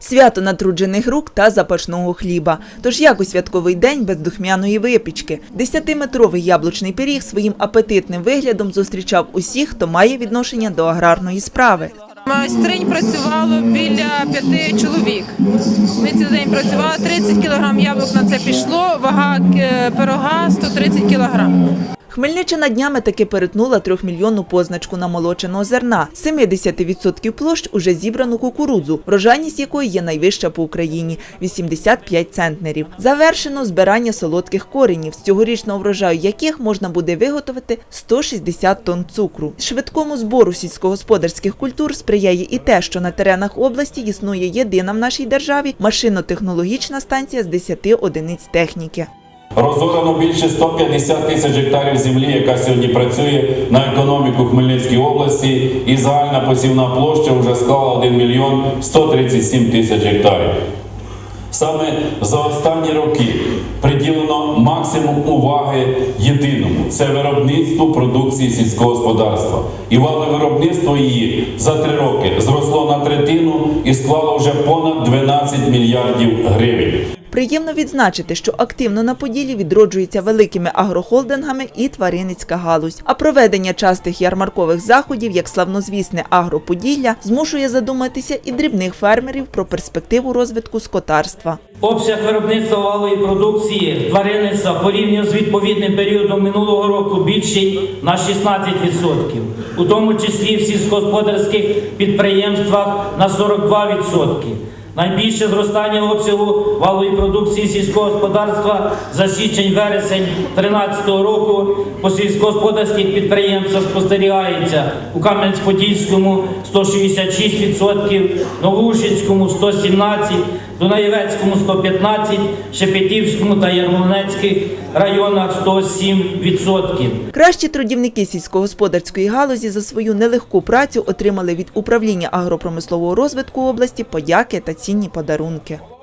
Свято натруджених рук та запашного хліба. Тож як у святковий день без духмяної випічки. Десятиметровий яблучний пиріг своїм апетитним виглядом зустрічав усіх, хто має відношення до аграрної справи. Майстринь працювало біля п'яти чоловік. Ми цілий день працювали, 30 кілограм яблук на це пішло, вага е, пирога 130 кілограм. Хмельниччина днями таки перетнула трьохмільйонну позначку намолоченого зерна. З 70% площ уже зібрано кукурудзу, врожайність якої є найвища по Україні – 85 центнерів. Завершено збирання солодких коренів, з цьогорічного врожаю яких можна буде виготовити 160 тонн цукру. Швидкому збору сільськогосподарських культур сприяє і те, що на теренах області існує єдина в нашій державі машинно-технологічна станція з 10 одиниць техніки. Розорано більше 150 тисяч гектарів землі, яка сьогодні працює на економіку Хмельницької області, і загальна посівна площа вже склала 1 мільйон 137 тисяч гектарів. Саме за останні роки приділено максимум уваги єдиному це виробництву продукції сільського господарства. І валове виробництво її за три роки зросло на третину і склало вже понад 12 мільярдів гривень. Приємно відзначити, що активно на Поділі відроджується великими агрохолдингами і тваринницька галузь. А проведення частих ярмаркових заходів, як славнозвісне Агроподілля, змушує задуматися і дрібних фермерів про перспективу розвитку скотарства. Обсяг виробництва валової продукції тваринництва порівняно з відповідним періодом минулого року більший на 16%, у тому числі в сільськогосподарських підприємствах на 42%. Найбільше зростання обсягу валової продукції сільського господарства за січень-вересень 2013 року по сільськогосподарських підприємствах спостерігається у Кам'янець-Подільському 166%, Новоушицькому 117%, Дунаєвецькому 115%, Шепетівському та Ярмолинецьких районах 107%. Кращі трудівники сільськогосподарської галузі за свою нелегку працю отримали від управління агропромислового розвитку області подяки та цінні подарунки.